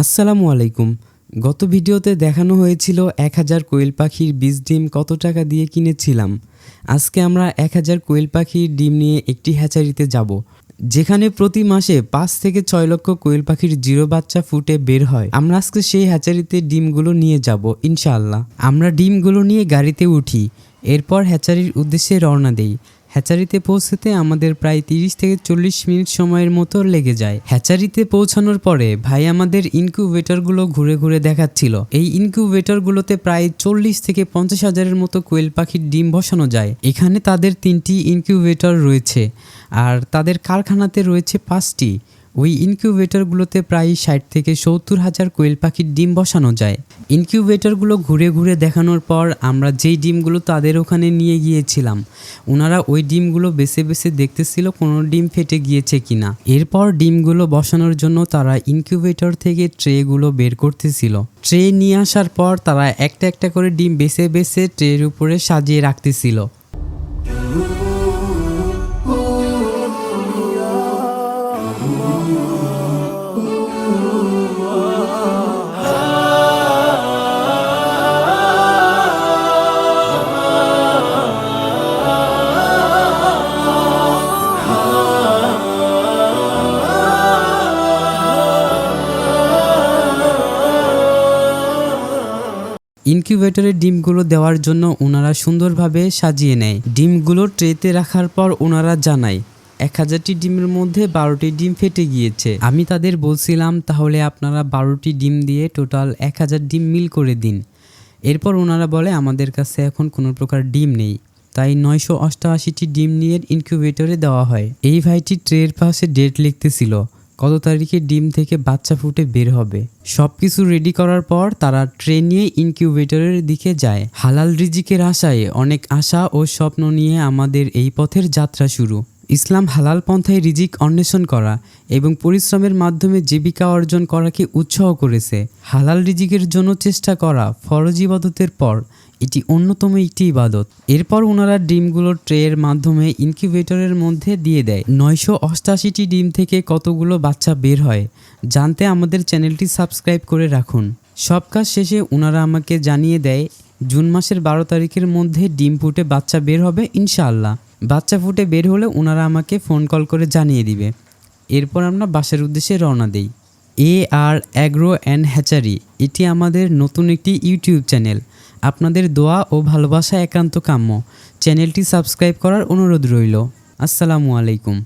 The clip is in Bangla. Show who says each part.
Speaker 1: আসসালামু আলাইকুম। গত ভিডিওতে দেখানো হয়েছিল এক হাজার কোয়েল পাখির বীজ ডিম কত টাকা দিয়ে কিনেছিলাম। আজকে আমরা এক হাজার কোয়েল পাখির ডিম নিয়ে একটি হ্যাচারিতে যাব, যেখানে প্রতি মাসে পাঁচ থেকে ছয় লক্ষ কোয়েল পাখির জিরো বাচ্চা ফুটে বের হয়। আমরা আজকে সেই হ্যাচারিতে ডিমগুলো নিয়ে যাব, ইনশাআল্লাহ। আমরা ডিমগুলো নিয়ে গাড়িতে উঠি, এরপর হ্যাচারির উদ্দেশ্যে রওনা দেই। হ্যাচারিতে পৌঁছতে আমাদের প্রায় তিরিশ থেকে চল্লিশ মিনিট সময়ের মতো লেগে যায়। হ্যাচারিতে পৌঁছানোর পরে ভাই আমাদের ইনকিউবেটরগুলো ঘুরে ঘুরে দেখাচ্ছিল। এই ইনকিউবেটরগুলোতে প্রায় চল্লিশ থেকে পঞ্চাশ হাজারের মতো কোয়েল পাখির ডিম বসানো যায়। এখানে তাদের তিনটি ইনকিউবেটর রয়েছে আর তাদের কারখানাতে রয়েছে পাঁচটি। ওই ইনকিউবেটরগুলোতে প্রায় ষাট থেকে সত্তর হাজার কোয়েল পাখির ডিম বসানো যায়। ইনকিউবেটরগুলো ঘুরে ঘুরে দেখানোর পর আমরা যেই ডিমগুলো তাদের ওখানে নিয়ে গিয়েছিলাম ওনারা ওই ডিমগুলো বেছে বেছে দেখতেছিল কোনো ডিম ফেটে গিয়েছে কি না এরপর ডিমগুলো বসানোর জন্য তারা ইনকিউবেটর থেকে ট্রেগুলো বের করতেছিল। ট্রে নিয়ে আসার পর তারা একটা একটা করে ডিম বেছে বেছে ট্রের উপরে সাজিয়ে রাখতেছিল। ইনকিউবেটরে ডিমগুলো দেওয়ার জন্য ওনারা সুন্দরভাবে সাজিয়ে নেয়। ডিমগুলো ট্রেতে রাখার পর ওনারা জানায়, এক হাজারটি ডিমের মধ্যে বারোটি ডিম ফেটে গিয়েছে। আমি তাদের বলছিলাম, তাহলে আপনারা বারোটি ডিম দিয়ে টোটাল এক হাজার ডিম মিল করে দিন। এরপর ওনারা বলে, আমাদের কাছে এখন কোনো প্রকার ডিম নেই। তাই নয়শো অষ্টআশিটি ডিম নিয়ে ইনকিউবেটরে দেওয়া হয়। এই ভাইটি ট্রের পাশে ডেট লিখতেছিল কত তারিখে ডিম থেকে বাচ্চা ফুটে বের হবে? সব কিছু রেডি করার পর তারা ট্রেন নিয়ে ইনকিউবেটরের দিকে যায়। হালাল রিজিকের আশায় অনেক আশা ও স্বপ্ন নিয়ে আমাদের এই পথের যাত্রা শুরু। ইসলাম হালাল পন্থায় রিজিক অন্বেষণ করা এবং পরিশ্রমের মাধ্যমে জীবিকা অর্জন করাকে উৎসাহ করেছে। হালাল রিজিকের জন্য চেষ্টা করা ফরজ ইবাদতের পর এটি অন্যতম একটি ইবাদত। এরপর ওনারা ডিমগুলো ট্রের মাধ্যমে ইনকিউবেটরের মধ্যে দিয়ে দেয়। নয়শো অষ্টাশিটি ডিম থেকে কতগুলো বাচ্চা বের হয়, জানতে আমাদের চ্যানেলটি সাবস্ক্রাইব করে রাখুন। সব কাজ শেষে ওনারা আমাকে জানিয়ে দেয়, জুন মাসের বারো তারিখের মধ্যে ডিম ফুটে বাচ্চা বের হবে, ইনশাআল্লাহ। বাচ্চা ফুটে বের হলে ওনারা আমাকে ফোন কল করে জানিয়ে দিবে। এরপর আমরা বাসার উদ্দেশ্যে রওনা দিই। A R agro and hatchery, এটি আমাদের নতুন একটি ইউটিউব চ্যানেল। আপনাদের দোয়া ও ভালোবাসা একান্ত কাম্য। চ্যানেলটি সাবস্ক্রাইব করার অনুরোধ রইল। আসসালামু আলাইকুম।